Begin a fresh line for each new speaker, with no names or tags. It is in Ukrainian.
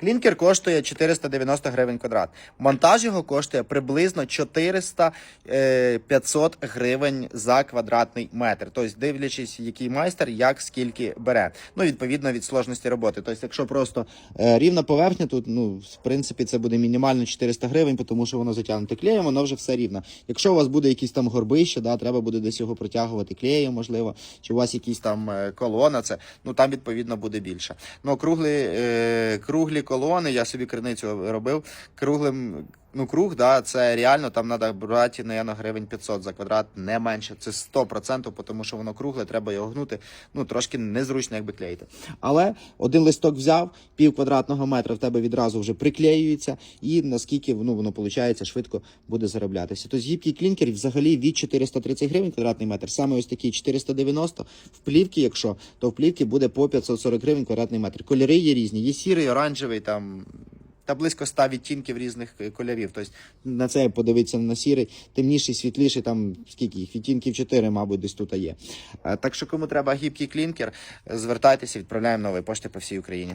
Клінкер коштує 490 гривень квадрат. Монтаж його коштує приблизно 400-500 гривень за квадратний метр. Тобто, дивлячись, який майстер, як скільки бере. Ну, відповідно від сложності роботи. Тобто, якщо просто е, рівна поверхня, тут ну в принципі це буде мінімально 400 гривень, тому що воно затягнуте клеєм, воно вже все рівно. Якщо у вас буде якісь там горбище, да, треба буде десь його протягувати клеєм, можливо, чи у вас якісь там е, колона, це ну там відповідно буде більше. Ну круглі, е, круглі колони, я собі криницю робив круглим. Ну, круг, да, це реально там треба брати, наверное, гривень 500 за квадрат, не менше. Це 100%, тому що воно кругле, треба його гнути. Ну, трошки незручно, якби клеїти. Але один листок взяв, пів квадратного метра в тебе відразу вже приклеюється, і наскільки ну, воно виходить, швидко буде зароблятися. Тобто гібкий клінкер взагалі від 430 гривень квадратний метр, саме ось такий 490. В плівці, якщо, то в плівці буде по 540 гривень квадратний метр. Кольори є різні, є сірий, оранжевий, там та близько 100 відтінків різних е, кольорів. Тобто на це подивитися на сірий, темніший, світліший, там скільки їх відтінків 4, мабуть, десь тут є. Е, Так що кому треба гібкий клінкер, звертайтеся, відправляємо нової пошти по всій Україні.